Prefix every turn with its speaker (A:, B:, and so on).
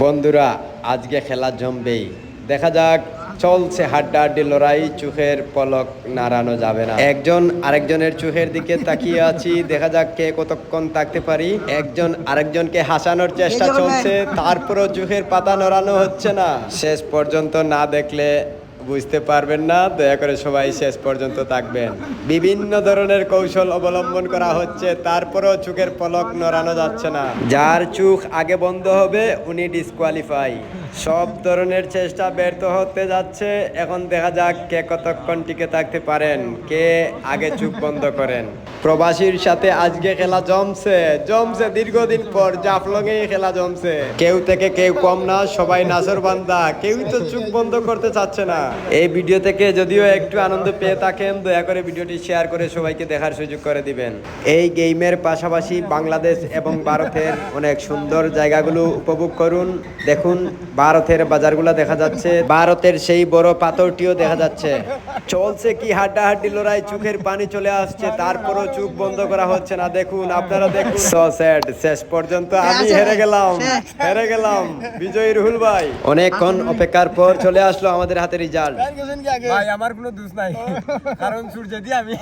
A: বন্ধুরা আজকে খেলা জমবেই। দেখা যাক চলছে হাড্ডাহাড্ডি লড়াই চোখের পলক নাড়ানো যাবে না। একজন আরেকজনের চোখের দিকে তাকিয়ে আছি দেখা যাক কে কতক্ষণ থাকতে পারি। একজন আরেকজনকে হাসানোর চেষ্টা চলছে তারপরও চোখের পাতা নড়ানো হচ্ছে না। শেষ পর্যন্ত না দেখলে বুঝতে পারবেন না, দয়া করে সবাই শেষ পর্যন্ত থাকবেন। বিভিন্ন ধরনের কৌশল অবলম্বন করা হচ্ছে, তারপরেও চোখের পলক নড়ানো যাচ্ছে না। যার চোখ আগে বন্ধ হবে, উনি ডিসকোয়ালিফাই সব ধরনের চেষ্টা ব্যর্থ হতে যাচ্ছে। এখন দেখা যাক কে কতক্ষণ টিকে থাকতে পারেন, কে আগে চোখ বন্ধ করেন। প্রবাসীর সাথে আজকে খেলা জমছে জমছে দীর্ঘদিন পর জাফলঙে খেলা জমছে। কেউ থেকে কেউ কম না, সবাই নাসর বান্দা, কেউ তো চোখ বন্ধ করতে চাচ্ছে না। এই ভিডিও থেকে যদিও একটু আনন্দ পেয়ে থাকেন, দয়া করে ভিডিওটি শেয়ার করে সবাইকে দেখার সুযোগ করে দিবেন। এই গেমের পাশাপাশি বাংলাদেশ এবং ভারতের অনেক সুন্দর জায়গাগুলো উপভোগ করুন, দেখুন ভারতের বাজারগুলো দেখা যাচ্ছে। ভারতের সেই বড় পাথরটিও দেখা যাচ্ছে। চলছে কি হাড্ডাহাড্ডি লড়াই চোখের পানি চলে আসছে তারপরও চোখ বন্ধ করা হচ্ছে না। দেখুন আপনারা দেখুন। সো স্যাড শেষ পর্যন্ত আমি হেরে গেলাম হেরে গেলাম। বিজয়ী রুহুল ভাই অনেকক্ষণ অপেক্ষার পর চলে আসলো আমাদের হাতে রিজাল্ট।
B: ভাই আমার কোনো দোষ নাই। কারণ সূর্য দিয়ে আমি